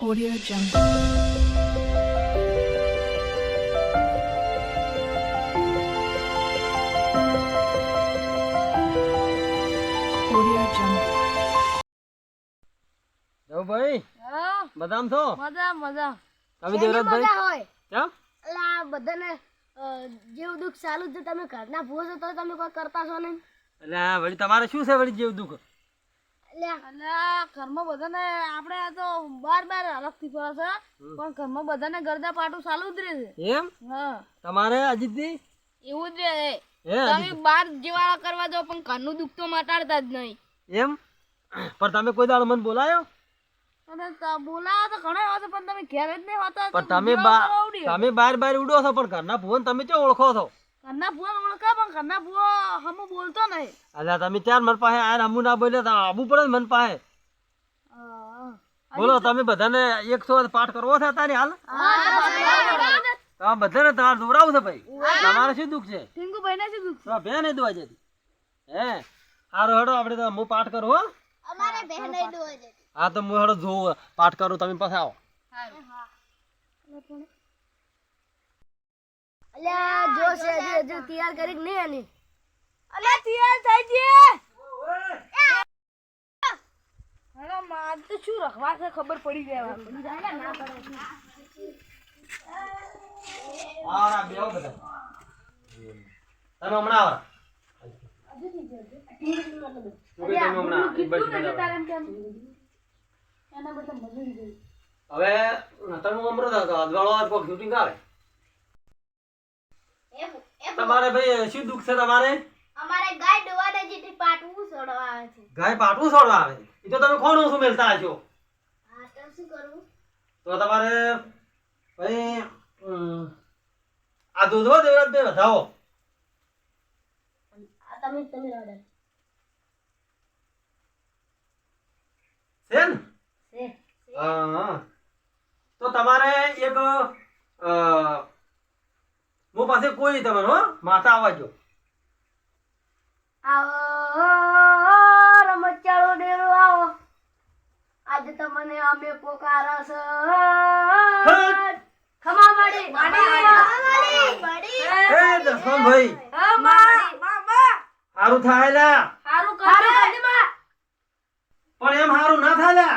Audio Jungle. Audio Jungle. ભાઈ. હા. બદામ છો? મજા મજા તમે દેવરાજભાઈ મજા હોય? કેમ એટલે આ બધાને જેવું દુઃખ ચાલુ જ છે તમે ઘરના ભૂવો છો તો તમે કોઈ કરતા છો નહીં. એટલે આ વળી તમારે શું છે વળી જેવું દુઃખ? ઘરમાં બધાને આપણે આ તો બાર બાર અલગથી ફરે છે. પણ ઘરમાં બધાને ગરદા પાટું ચાલુ જ રહે છે. એમ? હા. તમારે અજીતજી એવું જ રહે તમે બાર જેવાળા કરવા દો પણ ઘરનું દુઃખ તો મટાડતા જ નહીં. એમ? પણ તમે કોઈ દાડો મને બોલાયો? અને બોલાવો તો ઘણા હોય છે પણ તમે ઘેર જ નહીં હોતા પણ તમે તમે બાર બાર ઉડો છો પણ ઘરના ભુવન તમે ચો ઓળખો છો? ઘરના ભૂવા ઓળખા પણ ઘરના ભૂવા હમું બોલતો નહીં. એટલે તમે ચાર મન પાસે આયા હમું ના બોલ્યા તો આવવું પડે મન પાસે. બોલો તમે બધાને પાઠ કરવો છે તારી હાલ? તમે બધાને તમારે દોરાવું છે ભાઈ? તમારે શું દુઃખ છે? ટીંકુભાઈ ને શું દુઃખ તો બે નહીં દોવા જતી. હે? હારો હેડો આપણે તો હું પાઠ કરું અમારે નહીં જતી. હા તો હું હેડો જોઉં પાઠ કરું તમે પાસે આવો. આ જો છે હજી હજી તૈયાર કરી કે નહીં એની અલ્યા તૈયાર થઈ માર તો શું રખવા છે ખબર પડી જાય બેહો બધા. તમે હમણાં હવે તમે અમૃત અજવાળો આ કોક શૂટિંગ આવે. તમારે ભાઈ શું દુઃખ છે તમારે? અમારે ગાય ડોવાને જેટલી પાટવું છોડવા આવે છે. ગાય પાટવું છોડવા આવે? એ તો તમે કોણ ઓછું મેલતા હશો? હા તો શું કરવું? તો તમારે ભાઈ આ દૂધો દેવરાજ ભાઈ વધાવો. આ તમે તમે રડે. છે હા. તો તમારે એક અ, મો પાસે કોઈ નહીં તમારે હો. માથા આવવા જો આવો રમચાળો ડેરો આવો. આજે તમને અમે પોકારસ ખમા. હારું થાય લા હારું. પણ એમ હારું ના થાય લા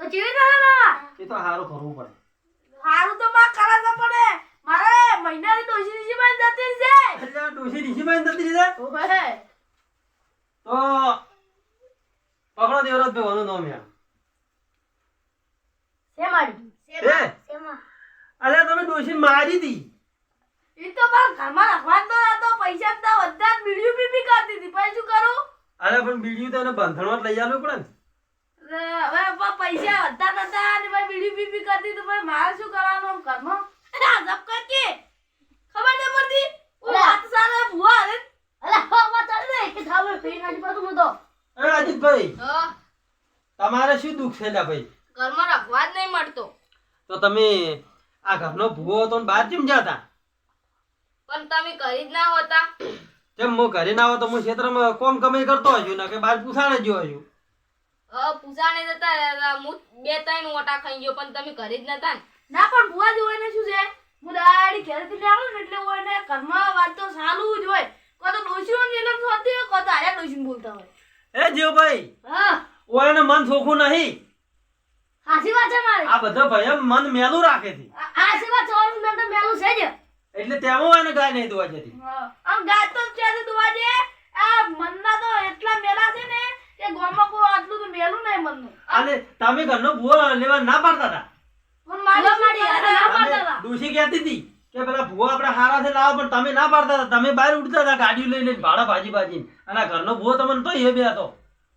તો જીવી એ તો હારું કરવું પડે હારું તો માં કરે છે પણ મારે ડોશી નીચે માં જતી છે એટલે આ ડોશી ઋષિભાઈ નથી લીધા ઓહે. તો પકડો દેવરાજ ભાઈ વાનું નામ યાર. છે માડી છે શેમાં? અલ્યા તમે ડોશી મારી હતી ઈ તો પણ ઘરમાં રાખવાનો હતો પૈસા તો બધા બીડીયું પીપી કરતી હતી. પછી શું કરું? અરે પણ બીડીયું તો એને બંધણમાં જ લઈ આવવું પડે ને. હવે પૈસા વધતા નતા અને ભાઈ બીડી પીપી કરતી તો ભાઈ મારે શું કરવાનું આમ ઘરમાં અરે આ જપ કર કે ખબર નહીં પડતી ઓ અલા. વાત સારે ભુવા અરે અલા હો વાત ચાલે ને કે થાવે ફેર નાખી પાછું હું તો એ અજીતભાઈ હા? તમારે શું દુઃખ છે લ્યા ભાઈ? ઘરમાં રાખવા જ નહીં મળતો. તો તમે આ ઘરનો ભૂવો હતો ને બહાર કેમ જતા? પણ તમે કરી જ ના હોતા. જેમ હું ઘરે ના હોતો તો હું ક્ષેત્રમાં કોમ કમાઈ કરતો હજુ ને કે બહાર પૂછાણે જ હજુ અ પૂજાને જતા હું બે ત્રણ ઓટા ખાઈ ગયો પણ તમે ઘરે જ નતા ના. પણ ભુવા જોવાને શું છે? હું દાડી ઘરેથી લઈ આવું ને એટલે હું એને ઘરમાં વાત તો સારું જ હોય. કો તો ડોશીઓ ને એને હોય કો તો આયા ડોશીને બોલતા હોય. એ જીવભાઈ હા. ઓ એને મન ચોખ્ખું નહીં. હાસી વાત છે મારી. આ બધા ભાઈ મન મેલું રાખે છે. હાસી વાત ચોરું મેં તો મેલું છે જ. એટલે તેમાં એને ગાય નહીં દુવા જતી. આમ ગાય તો છે દુવા જે આ મનના તો એટલા મેલા છે ને કે ગામમાં કોઈ આટલું તો મેલું નહીં મનનું. અને તમે ઘરનો ભૂવો લેવા ના પાડતા હતા? પણ મારી ના ડોશી કહેતી હતી? કે પેલા ભૂવો આપણે હારા છે લાવો પણ તમે ના પાડતા હતા. તમે બહાર ઉડતા હતા ગાડી લઈ લઈને ભાડા ભાજી ભાજી અને આ ઘરનો ભૂવો તમને તો એ બે હતો.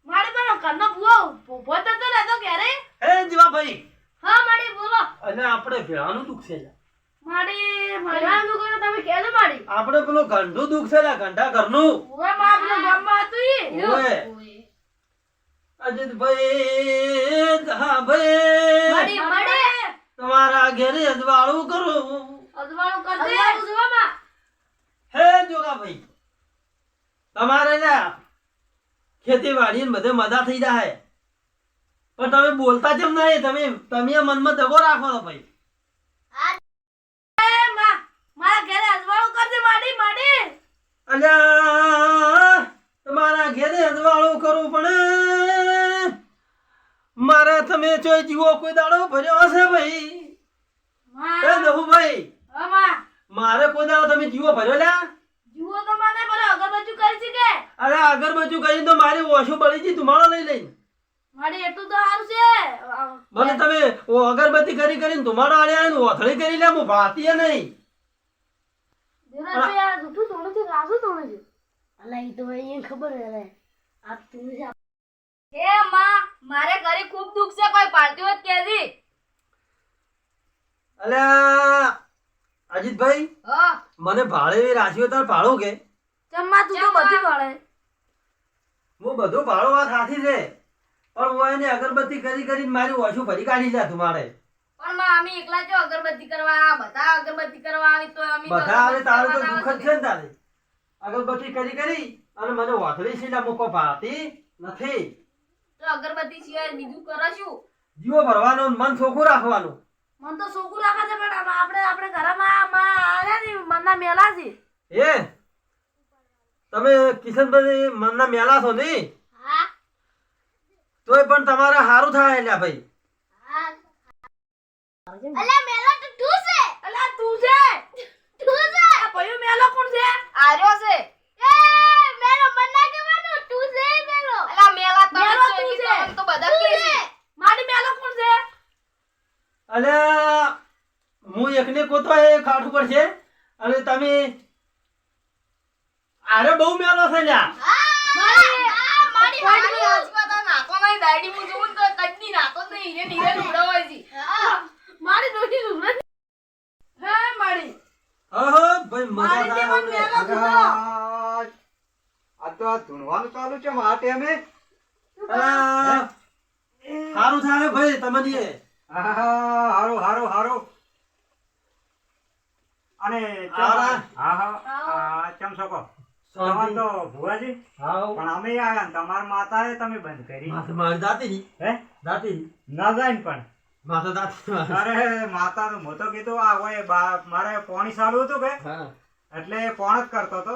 મારે પણ ઘરનો ભૂવો ભૂવો તો તો રહેતો ક્યારે? હે જીવા ભાઈ હા મારી બોલો. અને આપણે ભેળાનું દુઃખ છે. મારી મારી નું તમે કહેજો મારી. આપણે પેલું ગંઢું દુઃખ છે ગંઢા ઘરનું. ભુવા માં ગામમાં હતું ઈ. ઓવે. અજીતભાઈ હા ભાઈ. મારી મારી તમારા ઘેરે અજવાળું કરું. અજવાળું કરજે. અજવાળું જોવામાં હે જોગાભાઈ. તમારે ખેતી ખેતીવાડી ને બધે મજા થઈ જાય પણ તમે બોલતા કેમ નહીં? તમે તમે મનમાં દગો રાખો તો ભાઈ. મારા ઘરે અજવાળું કરજે માડી માડી. અલ્યા તમારા ઘેરે અજવાળું કરવું પણ મારે તમે ચોય જીવો કોઈ દાડો ભર્યો હશે ભાઈ એ માં દહુ ભાઈ હા માં મારે કોઈ દાડો તમે જીવો ભર્યો લ્યા જુઓ તો મને બોલો અગરબત્તી કરી છે કે અરે અગરબત્તી કરીને તો મારી ઓછું બળી ગઈ ધુમાડો લઈ લઈને માડી એટલું તો સારું છે. મને તમે અગરબત્તી કરી કરીને ધુમાડો આલ્યા ને ઓથળી કરી લે હું ભાતીય નહીં. ધીરજભાઈ આ જૂઠું તોડે છે કે આસું તોડે છે? અલા ઈ તો અહીંયા ખબર હે રે આ તું છે. હે માં મારે ઘરે ખૂબ દુઃખ છે કોઈ પાર્ટી હોત કેજી અલ્યા અજીતભાઈ હા. મને ભાડે રાશિઓ તાર ભાડું કે? ચમ્મા તું તો બધી પડે હું બધું ભાડો વાત સાથી છે. પણ હું એને અગરબત્તી કરી કરીને મારી ઓછું ભરી કાઢી લે તમારે પણ અમે એકલા જો અગરબત્તી કરવા બધા અગરબત્તી કરવા આવી તો અમે બધા આવે તારું તો દુઃખ જ છે ને તારે. અગરબત્તી કરી કરી અને મને ઓથળી છે મૂકો ભાતી નથી. તો અગરબત્તી સિવાય બીજું કરો શું? જીવો ભરવાનો મન ચોખ્ખું રાખવાનું. મન તો સોખું રાખે છે પણ આપણે આપણે ઘરમાં માં આવ્યા ને મનના મેલા છે. એ તમે કિશનભાઈ મનના મેલા છો નહીં? તોય પણ તમારે સારું થાય એટલે ભાઈ. હા. અલા મેલો તો તું છે. અલા તું છે? તું છે. આ ભયો મેલો કોણ છે? આર્યો છે. એ મેલો મન ના કહેવાનું. તું છે મેલો. અલા મેલા તમે મેલો તું છે. તો તો બધા કે છે. છે. મારી મેલો કોણ છે? અને હું એકને કોતો એ કાઠું છે. અને તમે અરે બહુ મેલો છે લ્યા. મારી આ મારી મારી આજુબાજુ આ નાતો નહીં. દાડી હું જોઉં તો કદી નાતો જ નહીં હીરે નીરે ઉડાવાય છે. મારી દોટી સુધરે હે મારી. હા હા ભાઈ મજા મેલો સુધરો આ તો ધૂણવાનું ચાલુ છે માટે ટાઈમે. હારું સારું થાય ભાઈ તમને હારું હારું હારું. અને આરા. હા હા. આ ચમ શકો તમાર તો ભુવાજી હાઉ. પણ અમે આયા ને માતાએ તમે બંધ કરી. માથે મારી દાતી ની હે? દાતી ના જાય પણ. માથે દાતી અરે માતા હું તો કીધું આ હોય મારે પોણી સારું હતું કે? એટલે પોણ જ કરતો તો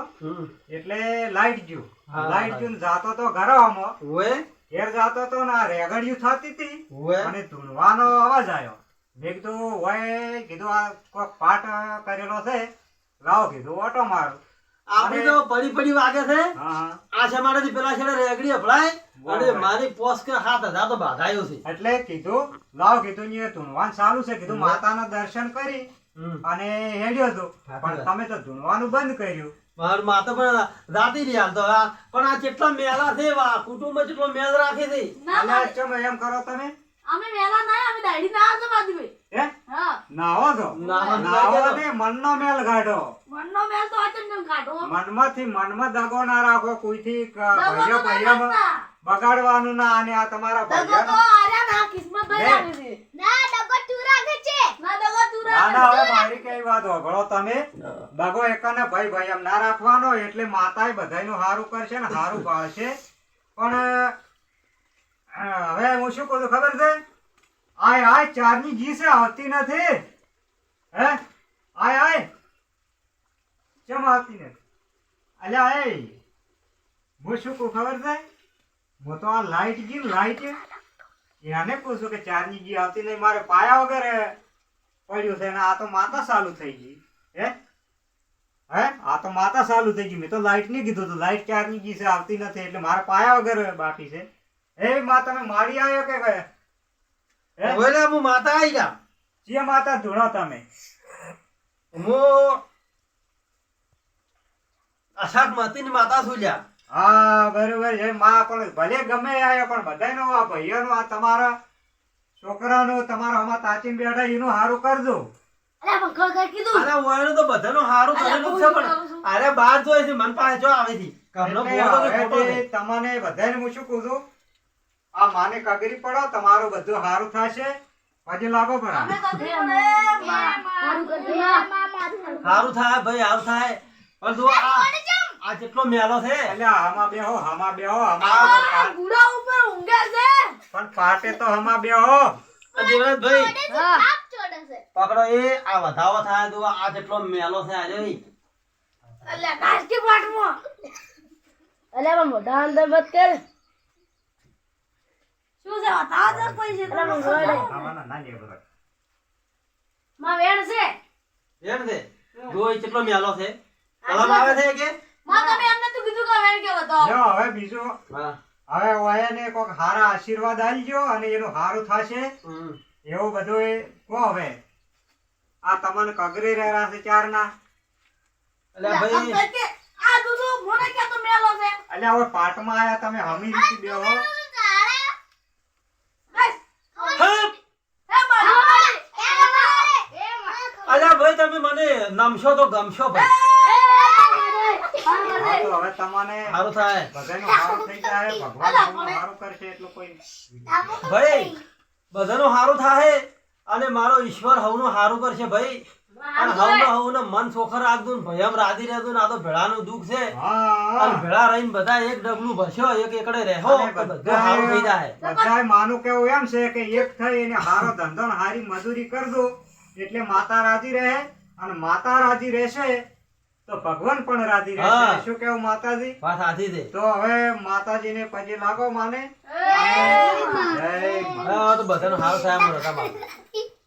એટલે લાઈટ જ્યુ લાઈટ જ્યુ જાતો તો ઘરમાં ઓએ ઘેર જાતો તો ને આ રેગડિયું થતી હતી. અને ધૂણવાનો અવાજ આવ્યો મેં કીધું હોય કીધું આ કોક પાઠ કરેલો છે. લાવો કીધું ઓટો મારું. આપણી તો પડી પડી વાગે છે. હા હા. આ છે મારાથી પેલા છેડે રેગડી અફળાય અને મારી પોસ કે હાથ હજાર તો બાધાયો છે. એટલે કીધું લાવ કીધું ને ધૂણવાન ચાલુ છે. કીધું માતાના દર્શન કરી અને હેડ્યો હતો. પણ તમે તો ધૂણવાનું બંધ કર્યું. મારું માતા પણ રાતી રહ્યા તો આ પણ આ કેટલા મેલા છે કુટુંબ કેટલો મેલ રાખે છે. એમ કરો તમે? અમે મેલા ના અમે દાડી ના આવતો બાજુભાઈ હે? હા. નાવો છો? નાવો ને મનનો મેલ કાઢો. મનનો મેલ તો અચમ જેમ કાઢો. મનમાંથી મનમાં દગો ના રાખો કોઈથી. બગાડવાનું ના અને આ તમારા દગો આર્યા ના કિસ્મત ભાઈ? ના ડબો તું રાખે છે. ના દગો તું ના ના હવે મારી કઈ વાત હોભળો તમે. દગો એકાને ભાઈ ભાઈ એમ ના રાખવાનો એટલે માતાએ બધાયનું હારું કરશે ને હારું પાડશે. પણ હવે હું શું કહું તો ખબર છે? આય આય, ચારની જી છે, આવતી નથી. હે? આય આય. કેમ આવતી નથી? અલ્યા આય હું શું કહું, ખબર છે? હું તો આ લાઈટ જી લાઈટ એને પૂછું કે ચારની જી આવતી નહીં, મારે પાયા વગર પડ્યું છે અને આ તો માતા ચાલુ થઈ ગઈ. હે? હે? આ તો માતા ચાલુ થઈ ગઈ. મેં તો લાઇટ નહીં કીધું, તો લાઈટ ચારની ગઈ છે, આવતી નથી, એટલે મારે પાયા વગર બાકી છે. હે માં તમે માડી આવ્યો કે કયા? હે? ઓલે હું માતા આવી જા. જે માતા ધૂણો તમે. હું અષાઢ માતીની માતા છું લ્યા. હા બરોબર છે. માં પણ ભલે ગમે આવ્યો પણ બધાયનો આ ભાઈઓનો આ તમારા છોકરાનો તમારા આમાં તાચીન બેઠા એનું સારું કરજો. અરે પણ ખર ખર કીધું. અરે ઓયનો તો બધાનો હારું કરેલું છે પણ અરે બાર જોઈ છે મન પાસે જો આવે છે. તમને બધાને હું શું કહું છું? આ માને કગરી પડો તમારું બધું સારું થશે. પછી લાગો ભરા. હારું થાય ભાઈ હારું થાય. પણ જો આ આ જેટલો મેલો છે. એટલે આમાં બેહો આમાં બેહો આમાં ગુડા ઉપર ઊંઘે છે. પણ પાટે તો આમાં બેહો. આ ભાઈ. પકડો એ આ વધાવો થાય તો આ જેટલો મેલો છે આજે એટલે અલ્યા નાસ્તી પાટમાં. અલે મોઢા અંદર મત કર. શું છે? બતાવો તો પૈસે અલે પણ ગોળે. આવાના ના લે બરાબર. માં વેણ છે? એમ છે? જો કેટલો મેલો છે? કલમ આવે છે કે? માં તમે એમને તો કીધું કે વેણ કે બતાવો જો હવે બીજું હા. હવે ઓયાને કોક હારા આશીર્વાદ આલજો અને એનું હારું થશે. એવું બધું એ કહો હવે. આ તમને કગરી રહ્યા છે ચારના. અલ્યા ભાઈ. આ દૂધું મોને કે તો મેલો છે? અલ્યા હવે પાટમાં આયા તમે હમી રીતે બેહો. અલ્યા ભાઈ તમે મને નમશો તો ગમશો ભાઈ. હવે તમને સારું થાય. બધાનું હારું થઈ જાય ભગવાન સારું કરશે એટલું કોઈ ભાઈ બધાનું સારું થાય અને મારો ઈશ્વર હવનું સારું કરશે ભાઈ. અને હવનો હવને મન સોખર રાખતું ભયમ રાધી રહેતું આ તો ભેળાનું દુઃખ છે. અને ભેળા રહીને બધા એક ડગલું ભસ્યો એક એકડે રહેવો બધું હારું થઈ જાય. બધાય માનું કેવું એમ છે કે એક થઈ એને હારો ધંધો હારી મજૂરી કરજો. એટલે માતા રાજી રહે અને માતા રાજી રહેશે તો ભગવાન પણ રાજી. રહેશે. શું કેવું માતાજી? વાત સાચી છે. તો હવે માતાજીને પગે લાગો માને. બધા તો બધાનું હારું થાય.